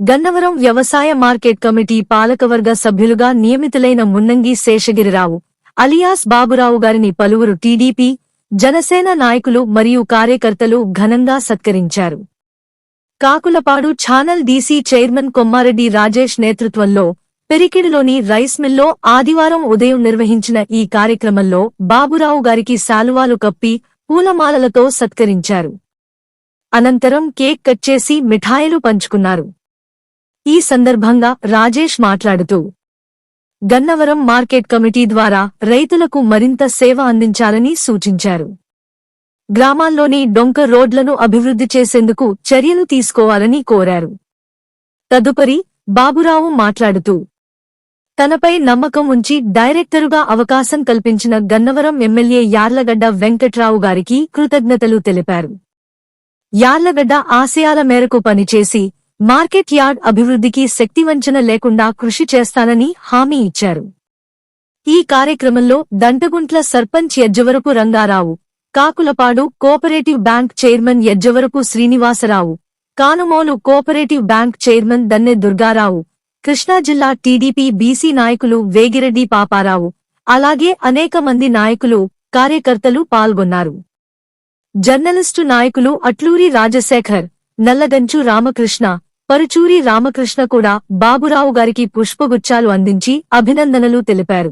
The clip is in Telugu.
గన్నవరం వ్యవసాయ మార్కెట్ కమిటీ పాలకవర్గ సభ్యులుగా నియమితులైన మున్నంగి శేషగిరిరావు అలియాస్ బాబురావు గారిని పలువురు టీడీపీ జనసేన నాయకులు మరియు కార్యకర్తలు ఘనంగా సత్కరించారు. Kakulapadu channel DC chairman Kommareddy Rajesh నేతృత్వంలో పెరికిడిలోని రైస్ మిల్లో ఆదివారం ఉదయం నిర్వహించిన ఈ కార్యక్రమంలో బాబురావు గారికి శాలువాలు కప్పి పూలమాలలతో సత్కరించారు. అనంతరం కేక్ కట్ చేసి మిఠాయిలు పంచుకున్నారు. ఈ సందర్భంగా రాజేష్ మాట్లాడుతూ గన్నవరం మార్కెట్ కమిటీ ద్వారా రైతులకు మరింత సేవ అందించాలని సూచించారు. గ్రామాల్లోని డొంక రోడ్లను అభివృద్ధి చేసేందుకు చర్యలు తీసుకోవాలని కోరారు. తదుపరి బాబురావు మాట్లాడుతూ తనపై నమ్మకం ఉంచి డైరెక్టరుగా అవకాశం కల్పించిన గన్నవరం ఎమ్మెల్యే యార్లగడ్డ వెంకట్రావు గారికి కృతజ్ఞతలు తెలిపారు. యార్లగడ్డ ఆశయాల మేరకు పనిచేసి మార్కెట్ యార్డ్ అభివృద్ధికి శక్తివంచన లేకుండా కృషి చేస్తానని హామీ ఇచ్చారు. ఈ కార్యక్రమంలో Dantaguntla sarpanch Yajjavarapu Rangarao Kakulapadu cooperative bank chairman Yajjavarapu Srinivasarao Kanumolu cooperative bank chairman Danne Durgarao Krishna జిల్లా టీడీపీ బీసీ నాయకులు వేగిరెడ్డి పాపారావు అలాగే అనేక మంది నాయకులు కార్యకర్తలు పాల్గొన్నారు. జర్నలిస్టు నాయకులు అట్లూరి రాజశేఖర్ నల్లగంచు రామకృష్ణ పరుచూరి రామకృష్ణ కూడా బాబురావు గారికి పుష్పగుచ్చాలు అందించి అభినందనలు తెలిపారు.